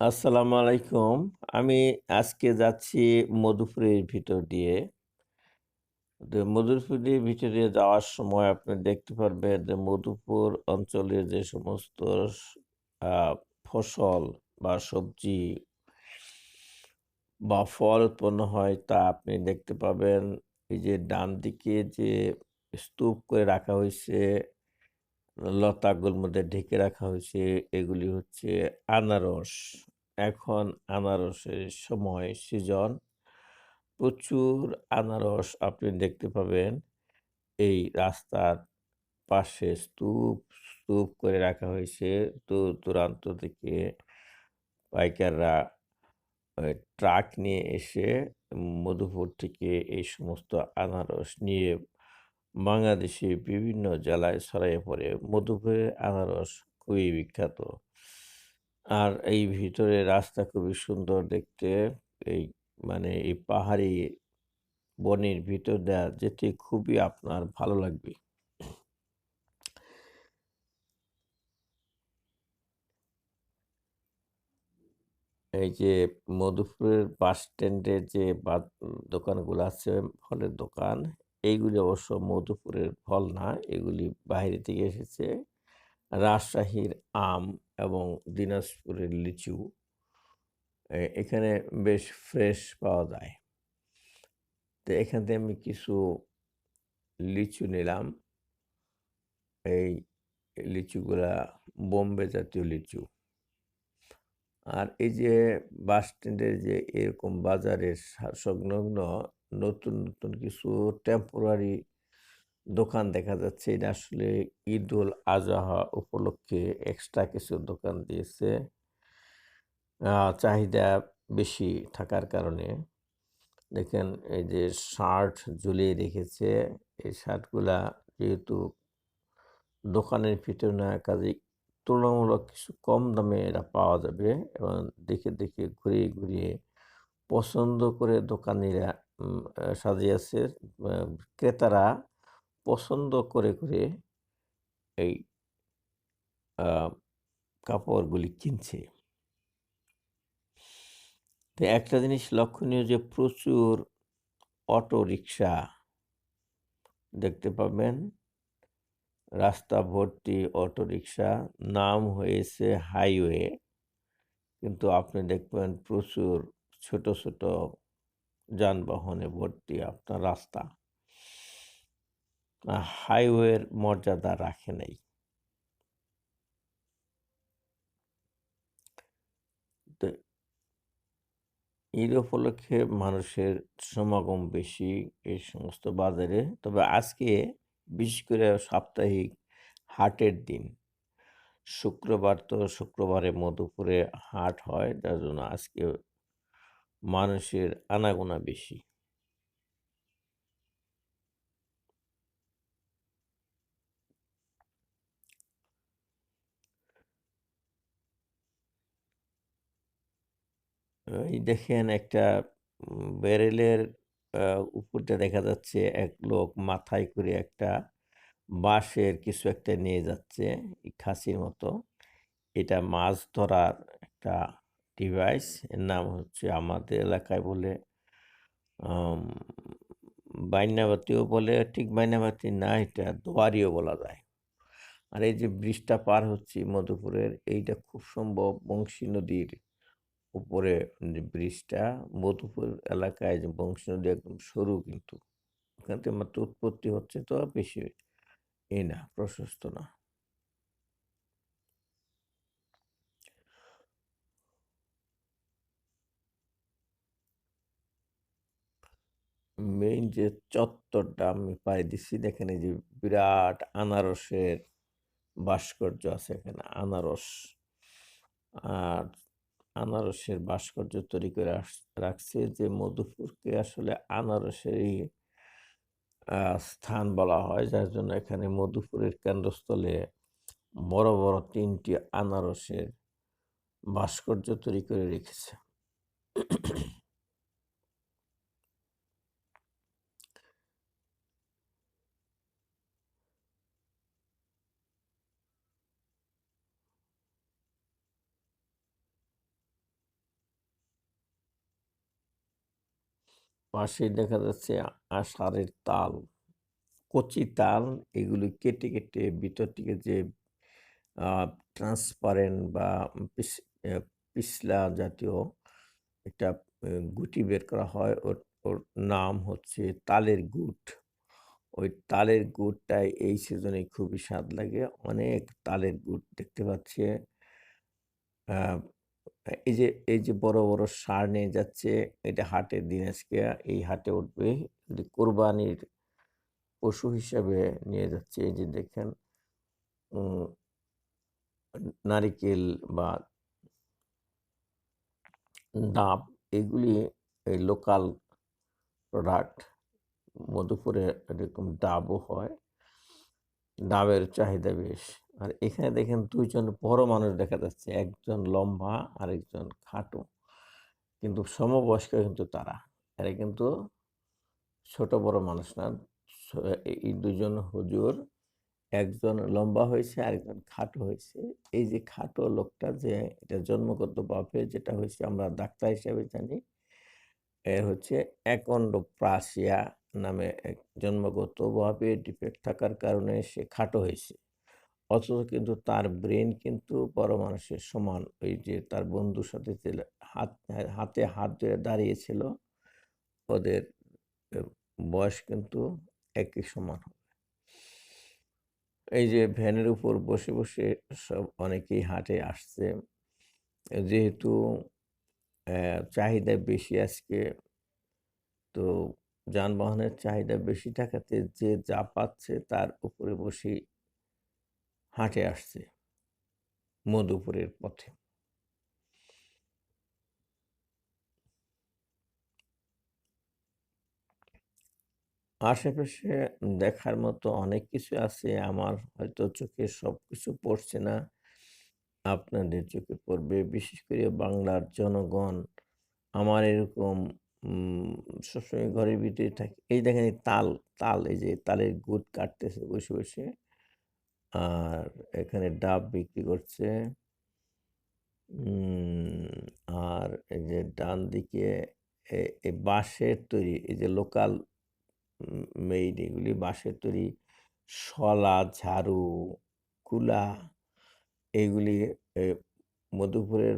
আসসালামু আলাইকুম। আমি আজকে যাচ্ছি মধুপুরের ভিতর দিয়ে। মধুপুরের ভিতরে যাওয়ার সময় আপনি দেখতে পারবেন যে মধুপুর অঞ্চলের যে সমস্ত ফসল বা সবজি বা ফল উৎপন্ন হয় তা আপনি দেখতে পাবেন। এই যে ডান দিকে যে স্তূপ করে রাখা হয়েছে লতাগুলোর মধ্যে ঢেকে রাখা হয়েছে, এগুলি হচ্ছে আনারস। এখন আনারসের সময় সিজন। প্রচুর আনারস আপনি দেখতে পাবেন। এই রাস্তার পাশে স্তূপ, স্তূপ করে রাখা হয়েছে। দূর-দূরান্ত থেকে পাইকাররা ট্রাক নিয়ে এসে মধুপুর থেকে এই সমস্ত আনারস নিয়ে বাংলাদেশের বিভিন্ন জেলায় ছড়াইয়ে পড়ে। মধুপুরের আনারস খুবই বিখ্যাত। আর এই ভিতরে রাস্তা খুবই সুন্দর দেখতে। এই মানে এই পাহাড়ি বনের ভিতর দেয়া যেতে খুবই আপনার ভালো লাগবে। এই যে মধুপুরের বাস স্ট্যান্ডের যে বা দোকানগুলো আছে, ফলের দোকান, এইগুলি অবশ্য মধুপুরের ফল না, এগুলি বাইরে থেকে এসেছে। রাজশাহীর আম এবং দিনাজপুরের লিচু। এখানে বেশ ফ্রেশ পাওয়া যায়। তো এখান থেকে আমি কিছু লিচু নিলাম। এই লিচুগুলা বোম্বে জাতীয় লিচু। আর এই যে বাস স্ট্যান্ডের যে এরকম বাজারের সংলগ্ন নতুন, নতুন কিছু টেম্পোরারি দোকান দেখা যাচ্ছে। এটা আসলে ঈদ উল আজহা উপলক্ষে এক্সট্রা কিছু দোকান দিয়েছে। চাহিদা বেশি থাকার কারণে। দেখেন এই যে শার্ট ঝুলিয়ে রেখেছে। এই শার্টগুলা যেহেতু দোকানের ভিতরে না কাজেই তুলনামূলক কিছু কম দামে এরা পাওয়া যাবে এবং দেখে, দেখে ঘুরিয়ে, ঘুরিয়ে পছন্দ করে দোকানিরা সাজিয়েছে। ক্রেতারা পছন্দ করে, করে এই কাপড়গুলি কিনছে। তো একটা জিনিস লক্ষণীয় যে প্রচুর অটোরিকশা দেখতে পাবেন। রাস্তা ভর্তি অটোরিকশা। নাম হয়েছে হাইওয়ে। কিন্তু আপনি দেখবেন প্রচুর ছোট, ছোট যানবাহনে ভর্তি আপনার রাস্তা। হাইওয়ের মর্যাদা রাখে নাই। ঈদ উপলক্ষে মানুষের সমাগম বেশি এই সমস্ত বাজারে। তবে আজকে বিশেষ করে সাপ্তাহিক হাটের দিন। শুক্রবার তো শুক্রবারে মধুপুরে হাট হয়। যার জন্য আজকে মানুষের আনাগোনা বেশি। এই দেখেন একটা উম ব্যারেলের উপরটা দেখা যাচ্ছে এক লোক মাথায় করে একটা বাঁশের কিছু একটা নিয়ে যাচ্ছে, খাসির মতো। এটা মাছ ধরার একটা ডিভাইস। এর নাম হচ্ছে আমাদের এলাকায় বলে আম বাইন্যাবাতিও বলে, ঠিক বাইন্যাবাতি না এটা দোয়ারিও বলা যায়। আর এই যে ব্রিজটা পার হচ্ছি মধুপুরের, এইটা খুব সম্ভব বংশী নদীর উপরে যে ব্রিজটা। মধুপুর এলাকায় যে বংশী নদী একদম সরু কিন্তু। ওখান থেকে মাত্র উৎপত্তি হচ্ছে তো বেশি ই না, প্রশস্ত না। মেইন যে চত্বরটা আমি পাড়ি দিচ্ছি এই যে বিরাট আনারসের ভাস্কর্য আছে এখানে আনারস। আর আনারসের ভাস্কর্য তৈরি করে রাখছে যে মধুপুরকে আসলে আনারসেরই স্থান বলা হয়। যার জন্য এখানে মধুপুরের কেন্দ্রস্থলে বড়, বড় তিনটি আনারসের ভাস্কর্য তৈরি করে রেখেছে। পাশেই দেখা যাচ্ছে আষাঢ়ের তাল, কচি তাল, এগুলি কেটে কেটে ভিতর থেকে যে ট্রান্সপারেন্ট বা পিছলা জাতীয় একটা গুটি বের করা হয়, ওর ওর নাম হচ্ছে তালের গুট ওই তালের গুড়টাই এই সিজনে খুবই স্বাদ লাগে। অনেক তালের গুড় দেখতে পাচ্ছি। এই যে এই যে বড় বড় সার নিয়ে যাচ্ছে, এটা হাটের দিন আজকে, এই হাটে উঠবে কোরবানির পশু হিসাবে নিয়ে যাচ্ছে, এই যে দেখেন নারিকেল বা ডাব, এগুলি এই লোকাল প্রোডাক্ট মধুপুরে এরকম ডাবও হয়, ডাবের চাহিদা বেশ আর এখানে দেখেন দুইজন বড় মানুষ দেখা যাচ্ছে, একজন লম্বা আর একজন খাটো। কিন্তু সমবয়স্ক কিন্তু তারা। এরা কিন্তু ছোট বড় মানুষ না। এই দুজন হুজুর, একজন লম্বা হয়েছে, আরেকজন খাটো হয়েছে। এই যে খাটো লোকটা যে এটা জন্মগত জন্মগতভাবে যেটা হয়েছে আমরা ডাক্তার হিসাবে জানি এর হচ্ছে অ্যাকন্ডোপ্রাসিয়া নামে এক জন্মগতভাবে ডিফেক্ট থাকার কারণে সে খাটো হয়েছে। অথচ কিন্তু তার ব্রেন কিন্তু বড় মানুষের সমান। ওই যে তার বন্ধুর সাথে হাত, হাতে হাত ধরে দাঁড়িয়েছিল, ওদের বয়স কিন্তু একই সমান হবে। এই যে ভ্যানের উপর বসে বসে সব অনেকেই হাটে আসছে। যেহেতু চাহিদা বেশি আজকে, তো যানবাহনের চাহিদা বেশি থাকাতে যে যা পাচ্ছে তার উপরে বসেই হাঁটে আসছে মধুপুরের পথে। আশেপাশে দেখার মতো অনেক কিছু আছে, আমার হয়তো চোখে সব কিছু পড়ছে না। আপনাদের চোখে পড়বে, বিশেষ করে বাংলার জনগণ। আমার এরকম সবসময় ঘরের ভিতরে থাকে। এই দেখেন তাল তাল, এই যে তালের গুড় কাটতেছে বসে বসে। আর এখানে ডাব বিক্রি করছে। আর এই যে ডান দিকে এই বাঁশের তৈরি, এই যে লোকাল মেইড এগুলি বাঁশের তৈরি শলা, ঝাড়ু, কুলা এইগুলি মধুপুরের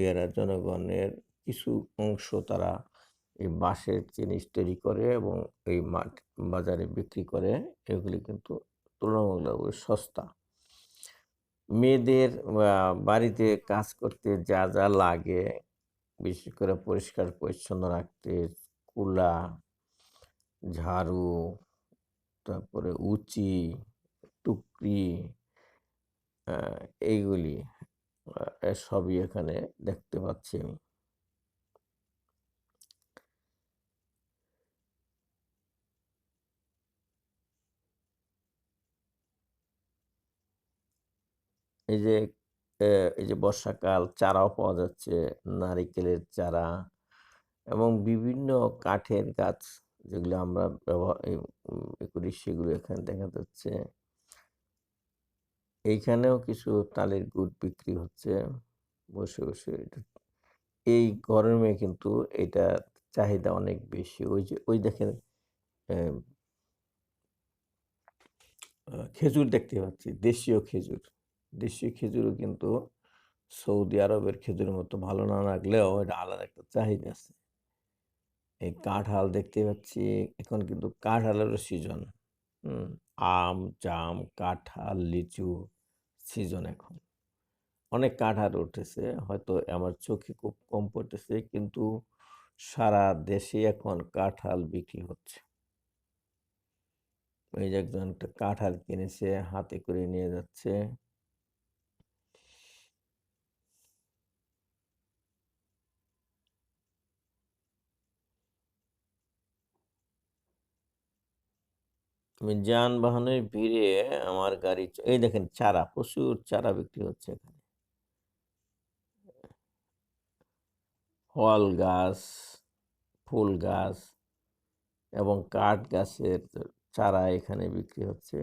ইয়ারা জনগণের কিছু অংশ তারা এই বাঁশের জিনিস তৈরি করে এবং এই মাঠ বাজারে বিক্রি করে। এগুলি কিন্তু তুলনামূলকভাবে সস্তা। মেয়েদের বাড়িতে কাজ করতে যা যা লাগে, বিশেষ করে পরিষ্কার, পরিচ্ছন্ন রাখতে, কুলা, ঝাড়ু, তারপরে উচি, টুকরি এইগুলি সবই এখানে দেখতে পাচ্ছি আমি। এই যে এই যে বর্ষাকাল, চারাও পাওয়া যাচ্ছে, নারিকেলের চারা এবং বিভিন্ন কাঠের গাছ যেগুলো আমরা ব্যবহার করি, সেগুলো এখানে দেখা যাচ্ছে। এইখানেও কিছু তালের গুড় বিক্রি হচ্ছে, বসে বসে। এই গরমে কিন্তু এটা চাহিদা অনেক বেশি। ওই যে, ওই দেখেন খেজুর দেখতে পাচ্ছি, দেশীয় খেজুর। দেশীয় খেজুরও কিন্তু সৌদি আরবের খেজুরের মতো ভালো না লাগলেও এটা আলাদা একটা চাহিদা আছে। এই কাঁঠাল দেখতে পাচ্ছি এখন কিন্তু কাঁঠালেরও সিজন হুম আম জাম কাঁঠাল লিচু সিজন এখন। অনেক কাঁঠাল উঠেছে হয়তো আমার চোখে খুব কম পড়তেছে কিন্তু সারা দেশে এখন কাঁঠাল বিক্রি হচ্ছে। ওই যে একজন একটা কাঁঠাল কিনেছে হাতে করে নিয়ে যাচ্ছে। আমি যানবাহনের ভিড়ে আমার গাড়ি এই দেখেন চারা, প্রচুর চারা বিক্রি হচ্ছে এখানে। ফল গাছ, ফুল গাছ এবং কাঠ গাছের চারা এখানে বিক্রি হচ্ছে।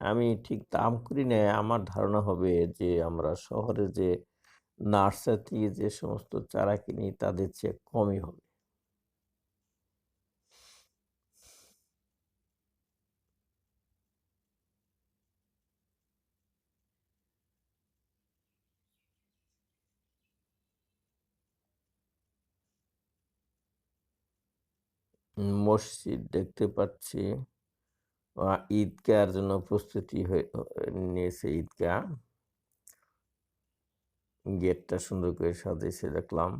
আমি ঠিক দাম করি না, আমার ধারণা হবে যে আমরা শহরে যে নার্সারি থেকে যে সমস্ত চারা কিনি, তাদের চেয়ে কমই হবে। মসজিদ দেখতে পাচ্ছি। ঈদগার জন্য প্রস্তুতি হয়ে নিয়েছে ঈদগাহ। গেটটা সুন্দর করে সাজিয়েছে দেখলাম।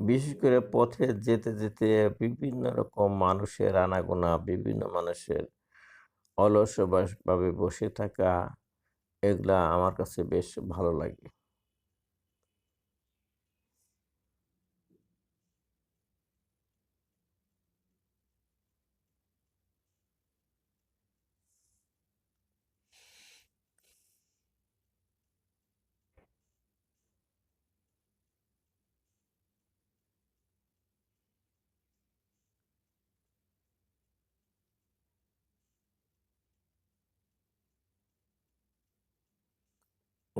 বিশেষ করে পথে যেতে, যেতে বিভিন্ন রকম মানুষের আনাগোনা, বিভিন্ন মানুষের অলস বাস ভাবে বসে থাকা, এগুলা আমার কাছে বেশ ভালো লাগে।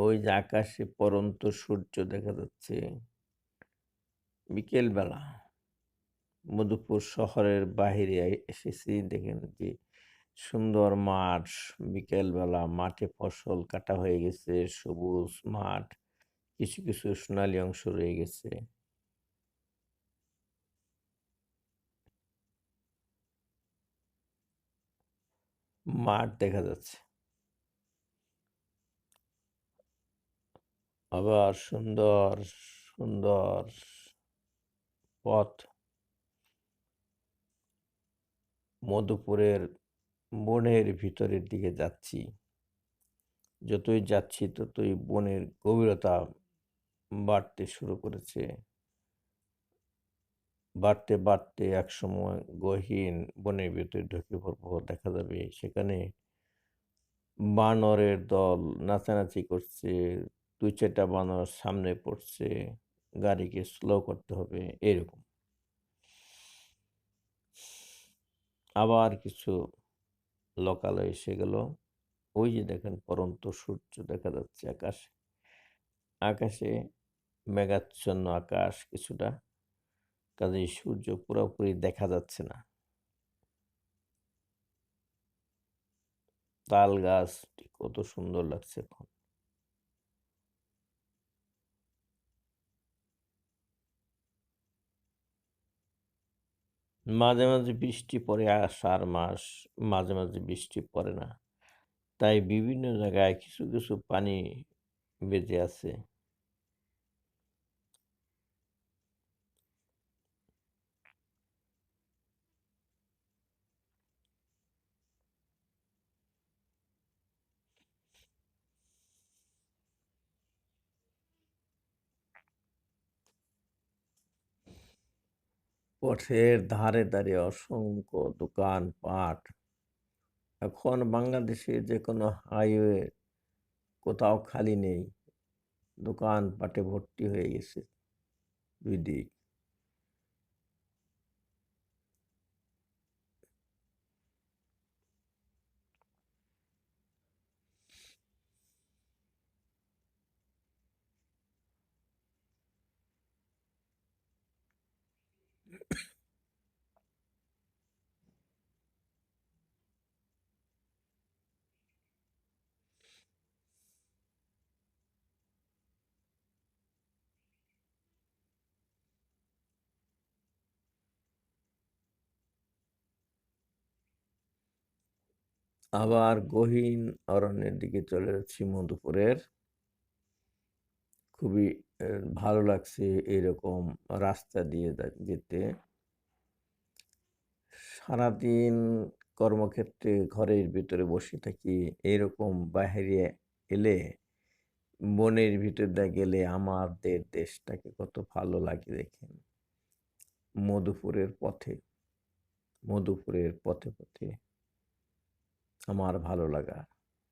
ওই যে আকাশে পড়ন্ত সূর্য দেখা যাচ্ছে। বিকেলবেলা। মধুপুর শহরের বাহিরে এসেছি দেখেন যে সুন্দর মাঠ, বিকেলবেলা মাঠে ফসল কাটা হয়ে গেছে, সবুজ মাঠ। কিছু, কিছু সোনালী অংশ রয়ে গেছে। মাঠ দেখা যাচ্ছে। আবার সুন্দর, সুন্দর পথ। মধুপুরের বনের ভিতরের দিকে যাচ্ছি। যতই যাচ্ছি ততই বনের গভীরতা বাড়তে শুরু করেছে। বাড়তে, বাড়তে একসময় গহীন বনের ভিতরে ঢুকে পড়ব। দেখা যাবে সেখানে বানরের দল নাচানাচি করছে। ২-৪ টা বানর সামনে পড়ছে। গাড়িকে স্লো করতে হবে, এরকম। আবার কিছু লোকালয় এসে গেল। ওই যে দেখেন পড়ন্ত সূর্য দেখা যাচ্ছে আকাশে। আকাশে মেঘাচ্ছন্ন আকাশ কিছুটা। কাজে সূর্য পুরোপুরি দেখা যাচ্ছে না। তাল গাছটি কত সুন্দর লাগছে এখন। মাঝে, মাঝে বৃষ্টি পড়ে আষাঢ় মাস, মাঝে, মাঝে বৃষ্টি পড়ে না। তাই বিভিন্ন জায়গায় কিছু, কিছু পানি বেঁধে আছে। পথের ধারে, ধারে অসংখ্য দোকান পাট এখন বাংলাদেশের যে কোনো হাইওয়ে কোথাও খালি নেই। দোকান পাটে ভর্তি হয়ে গেছে দুই দিক। আবার গহীন অরণ্যের দিকে চলে যাচ্ছি মধুপুরের। খুবই ভালো লাগছে এরকম রাস্তা দিয়ে যেতে। সারাদিন কর্মক্ষেত্রে ঘরের ভিতরে বসে থাকি। এরকম বাহিরে এলে, বনের ভিতর গেলে আমাদের দেশটাকে কত ভালো লাগে দেখেন। মধুপুরের পথে, মধুপুরের পথে, পথে আমার ভালো লাগা।